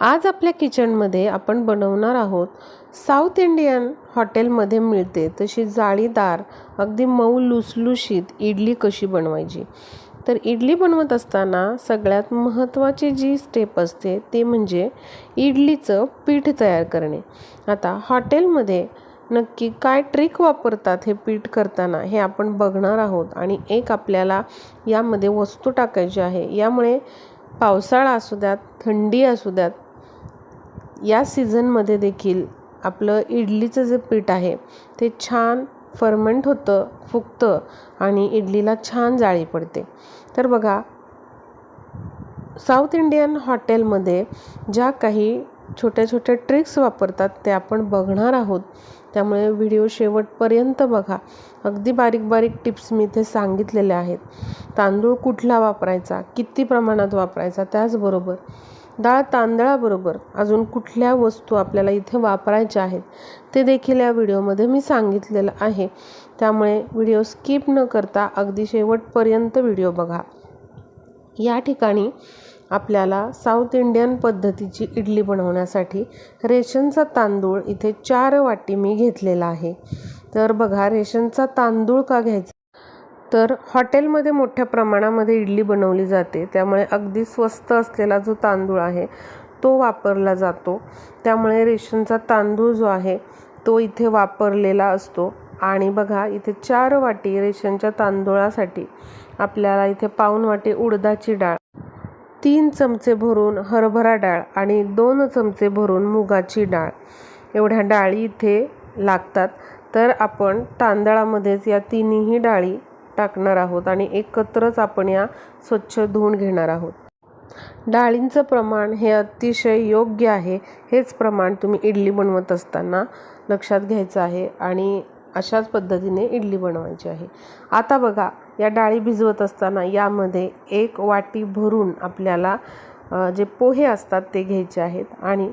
आज आपल्या किचनमध्ये आपण बनवणार आहोत साऊथ इंडियन हॉटेलमध्ये मिळते तशी जाळीदार अगदी मऊ लुसलुशीत इडली कशी बनवायची? तर इडली बनवत असताना सगळ्यात महत्त्वाची जी स्टेप असते ते म्हणजे इडलीचं पीठ तयार करणे. आता हॉटेलमध्ये नक्की काय ट्रिक वापरतात हे पीठ करताना हे आपण बघणार आहोत आणि एक आपल्याला यामध्ये वस्तू टाकायची आहे. यामुळे पावसाळा असू द्यात थंडी असू द्यात या सीझनमध्ये देखील आपलं इडलीचं जे पीठ आहे ते छान फर्मंट होतं फुगतं आणि इडलीला छान जाळी पडते. तर बघा साऊथ इंडियन हॉटेलमध्ये ज्या काही छोट्या छोट्या ट्रिक्स वापरतात ते आपण बघणार आहोत. त्यामुळे व्हिडिओ शेवटपर्यंत बघा. अगदी बारीक बारीक टिप्स मी इथे सांगितलेल्या आहेत. तांदूळ कुठला वापरायचा किती प्रमाणात वापरायचा त्याचबरोबर डाळ तांदळाबरोबर अजून कुठल्या वस्तू आपल्याला इथे वापरायच्या आहेत ते देखील या व्हिडिओमध्ये मी सांगितलेलं आहे. त्यामुळे व्हिडिओ स्किप न करता अगदी शेवटपर्यंत व्हिडिओ बघा. या ठिकाणी आपल्याला साऊथ इंडियन पद्धतीची इडली बनवण्यासाठी रेशनचा तांदूळ इथे चार वाटी मी घेतलेला आहे. तर बघा रेशनचा तांदूळ का घ्यायचा? तर हॉटेलमध्ये मोठ्या प्रमाणामध्ये इडली बनवली जाते. त्यामुळे अगदी स्वस्त असलेला जो तांदूळ आहे तो वापरला जातो. त्यामुळे रेशनचा तांदूळ जो आहे तो इथे वापरलेला असतो. आणि बघा इथे चार वाटी रेशनच्या तांदूळासाठी आपल्याला इथे पाऊन वाटी उडदाची डाळ तीन चमचे भरून हरभरा डाळ आणि दोन चमचे भरून मुगाची डाळ एवढ्या डाळी इथे लागतात. तर आपण तांदळामध्येच या तिन्ही डाळी टाकणार आहोत आणि एकत्रच आपण या स्वच्छ धुवून घेणार आहोत. डाळींचं प्रमाण हे अतिशय योग्य आहे. हेच प्रमाण तुम्ही इडली बनवत असताना लक्षात घ्यायचं आहे आणि अशाच पद्धतीने इडली बनवायची आहे. आता बघा या डाळी भिजवत असताना यामध्ये एक वाटी भरून आपल्याला जे पोहे असतात ते घ्यायचे आहेत आणि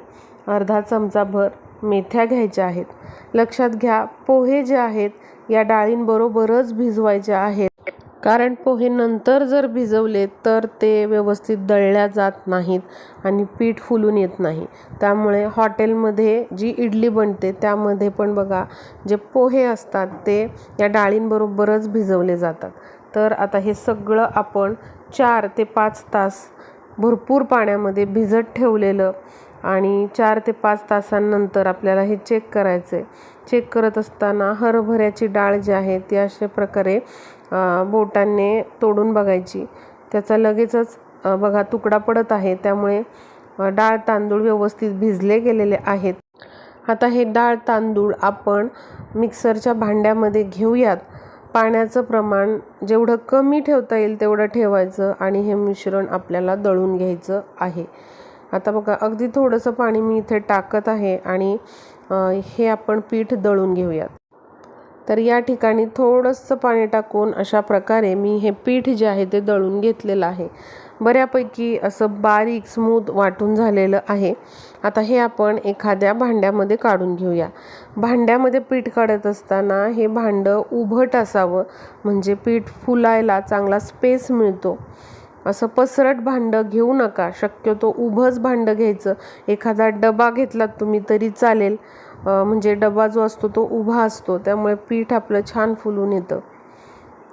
अर्धा चमचाभर मेथ्या घ्यायच्या आहेत. लक्षात घ्या पोहे जे आहेत या डाळींबरोबरच भिजवायच्या आहेत. कारण पोहे नंतर जर भिजवले तर ते व्यवस्थित दळल्या जात नाहीत आणि पीठ फुलून येत नाही. त्यामुळे हॉटेलमध्ये जी इडली बनते त्यामध्ये पण बघा जे पोहे असतात ते या डाळींबरोबरच भिजवले जातात. तर आता हे सगळं आपण चार ते पाच तास भरपूर पाण्यामध्ये भिजत ठेवलेलं आणि चार ते पाच तासांनंतर आपल्याला हे चेक करायचं आहे चेक करत असताना हरभऱ्याची डाळ जी आहे ती अशा प्रकारे बोटांनी तोडून बघायची. त्याचा लगेचच बघा तुकडा पडत आहे त्यामुळे डाळ तांदूळ व्यवस्थित भिजले गेलेले आहेत. आता हे डाळ तांदूळ आपण मिक्सरच्या भांड्यामध्ये घेऊयात. पाण्याचं प्रमाण जेवढं कमी ठेवता येईल तेवढं ठेवायचं आणि हे मिश्रण आपल्याला दळून घ्यायचं आहे. आता बघा अगदी थोडंसं पाणी मी इथे टाकत आहे आणि हे आपण पीठ दळून घेऊयात. तर या ठिकाणी थोडंसं पाणी टाकून अशा प्रकारे मी हे पीठ जे आहे ते दळून घेतलेलं आहे. बऱ्यापैकी असं बारीक स्मूथ वाटून झालेलं आहे. आता हे आपण एखाद्या भांड्यामध्ये काढून घेऊया. भांड्यामध्ये पीठ काढत असताना हे भांडं उभट असावं म्हणजे पीठ फुलायला चांगला स्पेस मिळतो. असं पसरट भांडं घेऊ नका. शक्यतो उभंच भांडं घ्यायचं. एखादा डबा घेतलात तुम्ही तरी चालेल. म्हणजे डबा जो असतो तो उभा असतो. त्यामुळे पीठ आपलं छान फुलून येतं.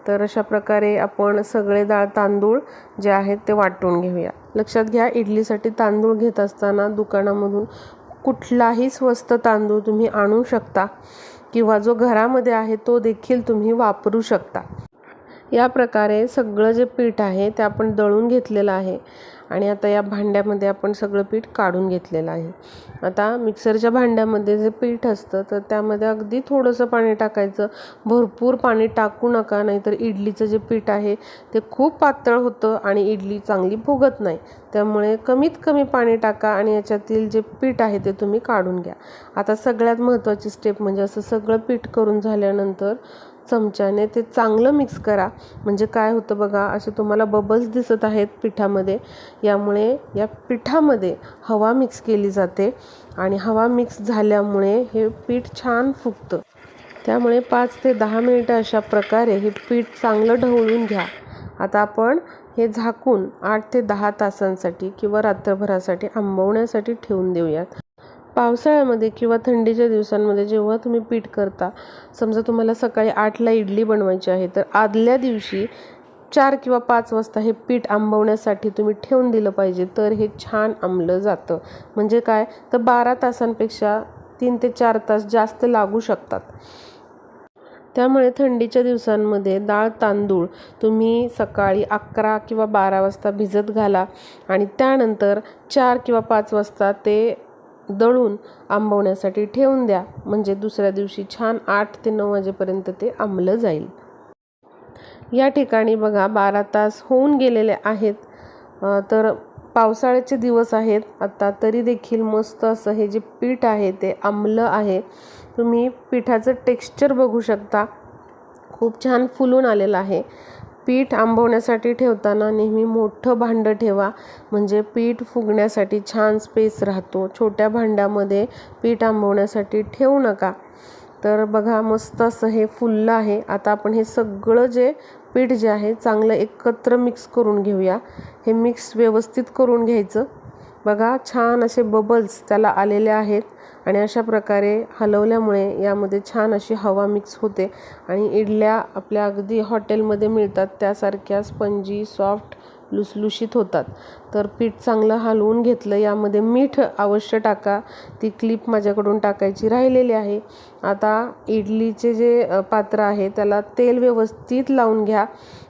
तर अशा प्रकारे आपण सगळे डाळ तांदूळ जे आहेत ते वाटून घेऊया. लक्षात घ्या इडलीसाठी तांदूळ घेत असताना दुकानामधून कुठलाही स्वस्त तांदूळ तुम्ही आणू शकता किंवा जो घरामध्ये आहे तो देखील तुम्ही वापरू शकता. या प्रकारे सगळं जे पीठ आहे ते आपण दळून घेतलेलं आहे. आणि आता या भांड्यामध्ये आपण सगळं पीठ काढून घेतलेलं आहे. आता मिक्सरच्या भांड्यामध्ये जे पीठ असतं तर त्यामध्ये अगदी थोडंसं पाणी टाकायचं. भरपूर पाणी टाकू नका नाहीतर इडलीचं जे पीठ आहे ते खूप पातळ होतं आणि इडली चांगली फुगत नाही. त्यामुळे कमीत कमी पाणी टाका आणि याच्यातील जे पीठ आहे ते तुम्ही काढून घ्या. आता सगळ्यात महत्त्वाची स्टेप म्हणजे असं सगळं पीठ करून झाल्यानंतर चमच्याने ते चांगलं मिक्स करा. म्हणजे काय होतं बघा असे तुम्हाला बबल्स दिसत आहेत पिठामध्ये. यामुळे या पिठामध्ये हवा मिक्स केली जाते आणि हवा मिक्स झाल्यामुळे हे पीठ छान फुगतं. त्यामुळे पाच ते दहा मिनिटं अशा प्रकारे हे पीठ चांगलं ढवळून घ्या. आता आपण हे झाकून आठ ते दहा तासांसाठी किंवा रात्रभरासाठी आंबवण्यासाठी ठेवून देऊयात. पावसाळ्यामध्ये किंवा थंडीच्या दिवसांमध्ये जेव्हा तुम्ही पीठ करता समजा तुम्हाला सकाळी आठला इडली बनवायची आहे तर आदल्या दिवशी चार किंवा पाच वाजता हे पीठ आंबवण्यासाठी तुम्ही ठेवून दिलं पाहिजे तर हे छान आंबलं जातं. म्हणजे काय? तर बारा तासांपेक्षा तीन ते चार तास जास्त लागू शकतात. त्यामुळे थंडीच्या दिवसांमध्ये डाळ तांदूळ तुम्ही सकाळी अकरा किंवा बारा वाजता भिजत घाला आणि त्यानंतर चार किंवा पाच वाजता ते दळून आंबवण्यासाठी ठेवून द्या. म्हणजे दुसऱ्या दिवशी छान आठ ते नऊ वाजेपर्यंत ते आंबलं जाईल. या ठिकाणी बघा बारा तास होऊन गेलेले आहेत. तर पावसाळ्याचे दिवस आहेत. आता तरी देखील मस्त असं हे जे पीठ आहे ते आंबलं आहे. तुम्ही पिठाचं टेक्स्चर बघू शकता. खूप छान फुलून आलेलं आहे. पीठ आंबवण्यासाठी ठेवताना नेहमी मोठं भांडं ठेवा. म्हणजे पीठ फुगण्यासाठी छान स्पेस राहतो. छोट्या भांड्यामध्ये पीठ आंबवण्यासाठी ठेवू नका. तर बघा मस्त असं हे फुललं आहे. आता आपण हे सगळं जे पीठ जे आहे चांगलं एकत्र मिक्स करून घेऊया. हे मिक्स व्यवस्थित करून घ्यायचं. बघा छान असे बबल्स त्याला आलेले आहेत आणि अशा प्रकारे हलवल्यामुळे यामध्ये छान अशी हवा मिक्स होते आणि इडल्या आपल्या अगदी हॉटेलमध्ये मिळतात त्यासारख्या स्पंजी सॉफ्ट लुसलुशीत होतात. तर पीठ चांगलं हलवून घेतलं यामध्ये मीठ अवश्य टाका. ती क्लिप माझ्याकडून टाकायची राहिलेली आहे. आता इडलीचे जे पात्र आहे त्याला तेल व्यवस्थित लावून घ्या.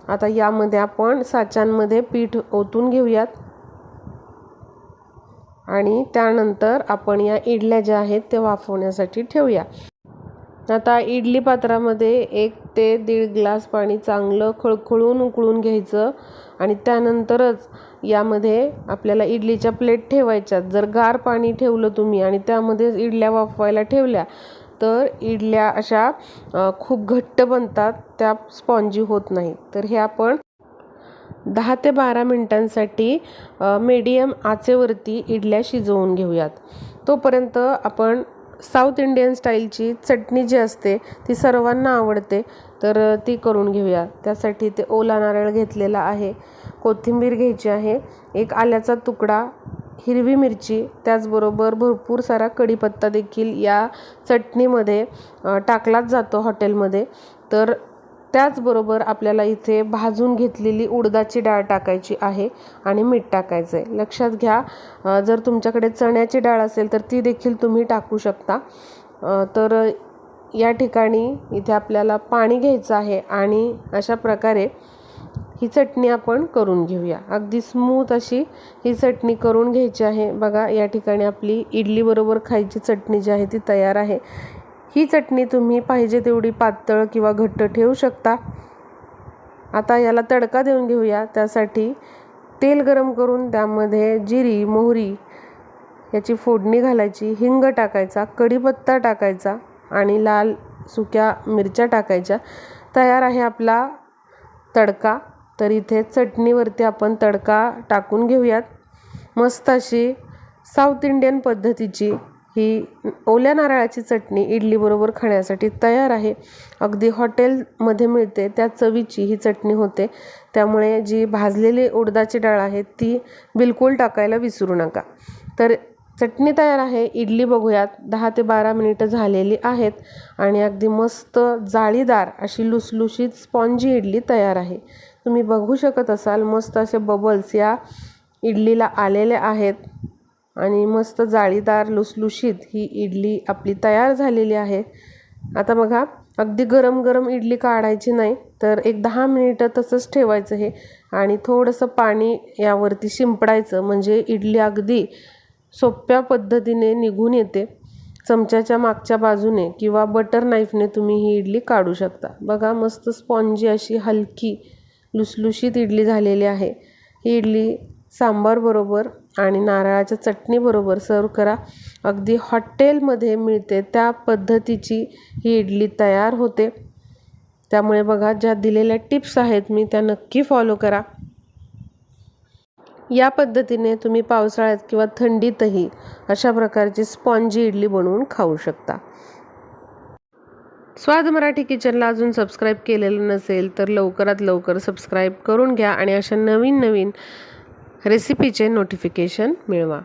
आता यामध्ये आपण साच्यांमध्ये पीठ ओतून घेऊयात. आणि त्यानंतर आपण या इडल्या ज्या आहेत ते वाफवण्यासाठी ठेवूया. आता इडली पात्रामध्ये एक ते दीड ग्लास पाणी चांगलं खळखळून उकळून घ्यायचं आणि त्यानंतरच यामध्ये आपल्याला इडलीच्या प्लेट ठेवायच्यात. जर गार पाणी ठेवलं तुम्ही आणि त्यामध्ये इडल्या वाफवायला ठेवल्या तर इडल्या अशा खूप घट्ट बनतात त्या स्पॉन्जी होत नाही तर हे आपण दहा ते बारा मिनटांसाठी मीडियम आचेवरती इडल्या शिजवून घेऊयात. तोपर्यंत आपण साऊथ इंडियन स्टाईलची चटणी जी असते ती सर्वांना आवडते तर ती करून घेऊया. त्यासाठी ते ओला नारळ घेतलेला आहे कोथिंबीर घ्यायची आहे एक आल्याचा तुकडा हिरवी मिरची त्याचबरोबर भरपूर सारा कढीपत्ता देखील या चटणीमध्ये टाकलाच जातो हॉटेलमध्ये. तर त्याचबरोबर आपल्याला इथे भाजून घेतलेली उडदाची डाळ टाकायची आहे आणि मीठ टाकायचं आहे. लक्षात घ्या जर तुमच्याकडे चण्याची डाळ असेल तर ती देखील तुम्ही टाकू शकता. तर या ठिकाणी इथे आपल्याला पाणी घ्यायचं आहे आणि अशा प्रकारे ही चटणी आपण करून घेऊया. अगदी स्मूथ अशी ही चटणी करून घ्यायची आहे. बघा या ठिकाणी आपली इडलीबरोबर खायची चटणी जी आहे ती तयार आहे. ही चटणी तुम्ही पाहिजे तेवढी पातळ किंवा घट्ट ठेवू शकता. आता याला तडका देऊन घेऊया. त्यासाठी तेल गरम करून त्यामध्ये जिरी मोहरी याची फोडणी घालायची हिंग टाकायचा कढीपत्ता टाकायचा आणि लाल सुक्या मिरच्या टाकायच्या. तयार आहे आपला तडका. तर इथे चटणीवरती आपण तडका टाकून घेऊयात. मस्त अशी साऊथ इंडियन पद्धतीची ही ओल्या नारळाची चटणी इडलीबरोबर खाण्यासाठी तयार आहे. अगदी हॉटेलमध्ये मिळते त्या चवीची ही चटणी होते. त्यामुळे जी भाजलेली उडदाची डाळ आहे ती बिलकुल टाकायला विसरू नका. तर चटणी तयार आहे. इडली बघूयात. दहा ते बारा मिनिटं झालेली आहेत आणि अगदी मस्त जाळीदार अशी लुसलुशीत स्पॉन्जी इडली तयार आहे. तुम्ही बघू शकत असाल मस्त असे बबल्स या इडलीला आलेले आहेत. आणि मस्त जाळीदार लुसलुशीत ही इडली आपली तयार झालेली आहे. आता बघा अगदी गरम गरम इडली काढायची नाही तर एक दहा मिनिटं तसंच ठेवायचं हे. आणि थोडंसं पाणी यावरती शिंपडायचं म्हणजे इडली अगदी सोप्या पद्धतीने निघून येते. चमच्याच्या मागच्या बाजूने किंवा बटर नाईफने तुम्ही ही इडली काढू शकता. बघा मस्त स्पॉन्जी अशी हलकी लुसलुशीत इडली झालेली आहे. ही इडली सांबारबरोबर आणि नारळाच्या चटणीबरोबर सर्व करा. अगदी हॉटेलमध्ये मिळते त्या पद्धतीची ही इडली तयार होते. त्यामुळे बघा ज्या दिलेल्या टिप्स आहेत मी त्या नक्की फॉलो करा. या पद्धतीने तुम्ही पावसाळ्यात किंवा थंडीतही अशा प्रकारची स्पॉन्जी इडली बनवून खाऊ शकता. स्वाद मराठी किचनला अजून सबस्क्राईब केलेलं नसेल तर लवकरात लवकर सबस्क्राईब करून घ्या आणि अशा नवीन नवीन रेसिपीचे नोटिफिकेशन मिळवा.